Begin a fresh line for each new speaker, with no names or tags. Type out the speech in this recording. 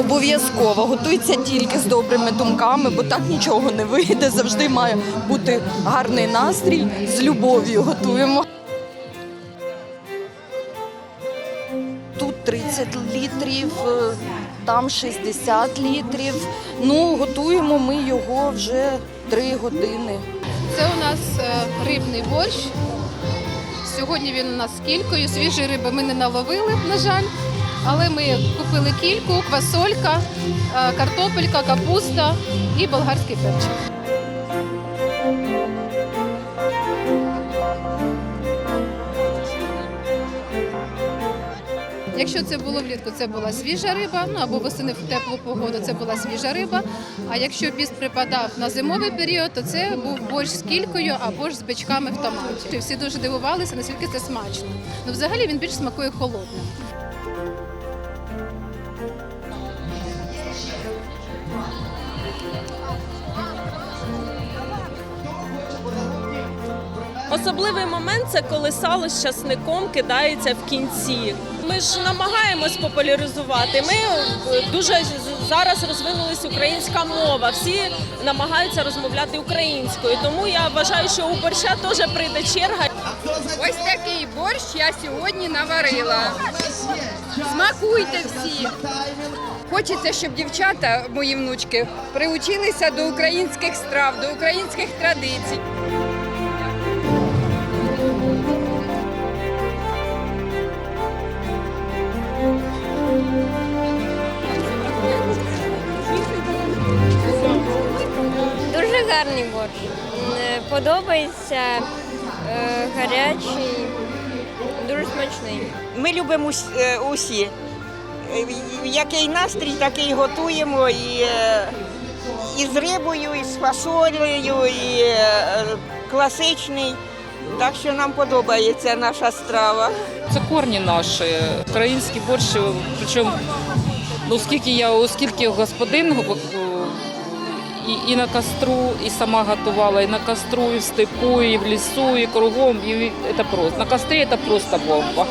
Обов'язково готується тільки з добрими думками, бо так нічого не вийде. Завжди має бути гарний настрій. З любов'ю готуємо. Тут 30 літрів, е, там 60 літрів. Ну, готуємо ми його вже 3 години.
Це у нас е, рибний борщ. Сьогодні він у нас з кількою. Свіжої риби ми не наловили, на жаль. Але ми купили кільку, квасолька, е, картопелька, капуста і болгарський перчик. Якщо це було влітку, це була свіжа риба, ну або восени в теплу погоду, це була свіжа риба. А якщо піст припадав на зимовий період, то це був борщ з кількою або ж з бичками в томаті. Всі дуже дивувалися, наскільки це смачно. Ну, взагалі він більш смакує холодним.
Особливий момент це коли сало з часником кидається в кінці. Ми ж намагаємось популяризувати. Ми е, дуже зараз розвинулась українська мова. Всі намагаються розмовляти українською. Тому я вважаю, що у борща теж прийде черга.
Ось такий борщ я сьогодні наварила. Смакуйте всі. Хочеться, щоб дівчата, мої внучки, приучилися до українських страв, до українських традицій.
Гарний борщ. Подобається е, гарячий, дуже смачний.
Ми любимо е, усі. Е, Який настрій, такий готуємо і, е, і з рибою, і з фасолею, і е, класичний. Так що нам подобається наша страва.
Це корні наші, українські борщ. Причому, ну, скільки я, оскільки господин е, і, і на костру, і сама готувала, і на костру, і в степу, і в лісу, і кругом. І це просто. На кострі це просто бомба.